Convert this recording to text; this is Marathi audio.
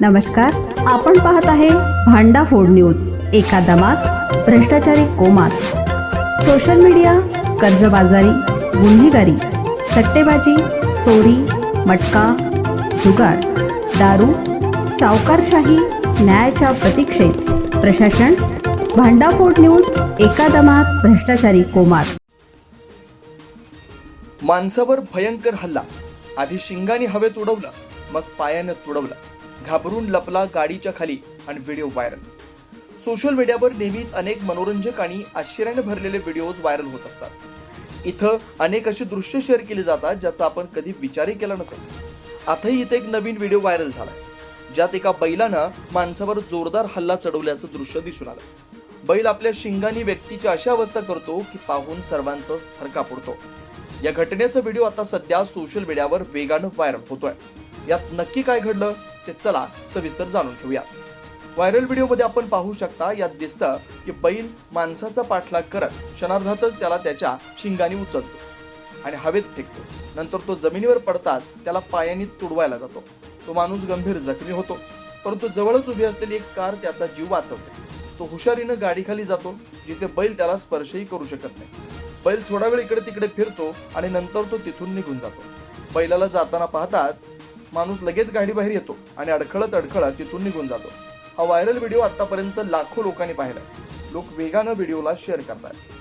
नमस्कार आपण पाहत आहे भांडा फोड न्यूज एका दमात भ्रष्टाचारी कोमात. सोशल मीडिया कर्जबाजारी गुन्हेगारी सट्टेबाजी चोरी मटका जुगार दारू सावकारशाही न्यायाच्या प्रतीक्षेत. प्रशासन भांडाफोड न्यूज एका दमात भ्रष्टाचारी कोमात. माणसावर भयंकर हल्ला. आधी शिंगाने हवेत उडवलं मग पायानं तुडवलं. घाबरून लपला गाडीच्या खाली आणि व्हिडिओ व्हायरल. सोशल मीडियावर नेहमीच अनेक मनोरंजक आणि आश्चर्याने भरलेले व्हिडिओज व्हायरल होत असतात. इथं अनेक अशी दृश्य शेअर केली जातात ज्याचा आपण कधी विचारही केला नसेल. आताही इथे एक नवीन व्हिडिओ व्हायरल झाला ज्यात एका बैलानं माणसावर जोरदार हल्ला चढवल्याचं दृश्य दिसून आलं बैल आपल्या शिंगानी व्यक्तीची अशी अवस्था करतो की पाहून सर्वांचाच थरका पडतो या घटनेचा व्हिडिओ आता सध्या सोशल मीडियावर वेगानं व्हायरल होतोय. यात नक्की काय घडलं? ते चला सविस्तर जाणून घेऊया. व्हायरल व्हिडिओमध्ये आपण पाहू शकता यात दिसतं की बैल माणसाचा पाठलाग करत क्षणार्धातच त्याला त्याच्या शिंगाने उचलतो आणि हवेत फेकतो. नंतर तो जमिनीवर पडताच त्याला पायाने तुडवायला जातो. तो माणूस गंभीर जखमी होतो परंतु जवळच उभी असलेली एक कार त्याचा जीव वाचवते. तो हुशारीनं गाडीखाली जातो जिथे बैल त्याला स्पर्शही करू शकत नाही. बैल थोडा वेळ इकडे तिकडे फिरतो आणि नंतर तो तिथून निघून जातो. बैलाला जाताना पाहताच माणूस लगेच गाडी बाहेर येतो आणि अडखळत अडखळत तिथून निघून जातो. हा व्हायरल व्हिडिओ आतापर्यंत लाखो लोकांनी पाहिला. लोक वेगानं व्हिडिओला शेअर करतात.